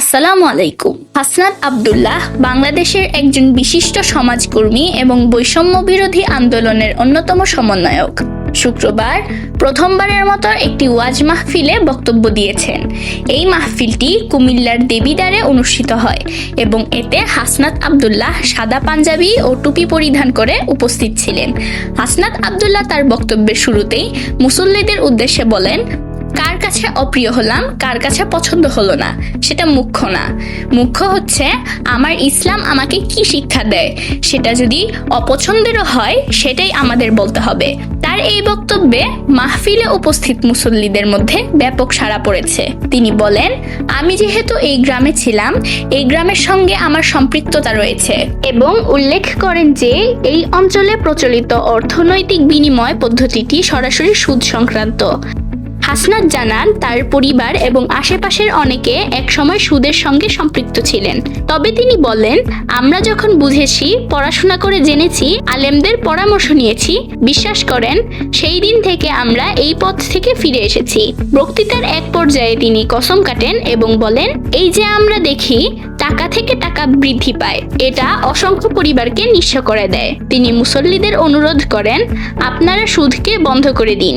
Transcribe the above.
আসসালামু আলাইকুম। হাসনাত আব্দুল্লাহ বাংলাদেশের একজন বিশিষ্ট সমাজকর্মী এবং বৈষম্য বিরোধী আন্দোলনের অন্যতম সমন্বয়ক। শুক্রবার প্রথমবারের মতো একটি ওয়াজ মাহফিলে বক্তব্য দিয়েছেন। এই মাহফিলটি কুমিল্লার দেবিদারে অনুষ্ঠিত হয় এবং এতে হাসনাত আব্দুল্লাহ সাদা পাঞ্জাবি ও টুপি পরিধান করে উপস্থিত ছিলেন। হাসনাত আবদুল্লাহ তার বক্তব্যের শুরুতেই মুসল্লিদের উদ্দেশ্যে বলেন কার কাছে অপ্রিয় হলাম, কার কাছে পছন্দ হলো না, সেটা মুখ্য না। মুখ্য হচ্ছে, আমার ইসলাম আমাকে কি শিক্ষা দেয়? সেটা যদি অপছন্দেরও হয়, সেটাই আমাদের বলতে হবে। তার এই বক্তব্যে মাহফিলে উপস্থিত মুসল্লিদের মধ্যে ব্যাপক সাড়া পড়েছে। তিনি বলেন, আমি যেহেতু এই গ্রামে ছিলাম, এই গ্রামের সঙ্গে আমার সম্পৃক্ততা রয়েছে এবং উল্লেখ করেন যে, এই অঞ্চলে প্রচলিত অর্থনৈতিক বিনিময় পদ্ধতিটি সরাসরি সুদ সংক্রান্ত। হাসনাত জানান, তার পরিবার এবং আশেপাশের অনেকে একসময় সুদের সঙ্গে সম্পৃক্ত ছিলেন। তবে তিনি বলেন, আমরা যখন বুঝেছি, পড়াশোনা করে জেনেছি, আলেমদের পরামর্শ নিয়েছি, বিশ্বাস করেন, সেই দিন থেকে আমরা এই পথ থেকে ফিরে এসেছি। বক্তৃতার এক পর্যায়ে তিনি কসম কাটেন এবং বলেন, এই যে আমরা দেখি, টাকা থেকে টাকা বৃদ্ধি পায়, এটা অসংখ্য পরিবারকে নিঃস্ব করে দেয়। তিনি মুসল্লিদের অনুরোধ করেন, আপনারা সুদকে বন্ধ করে দিন।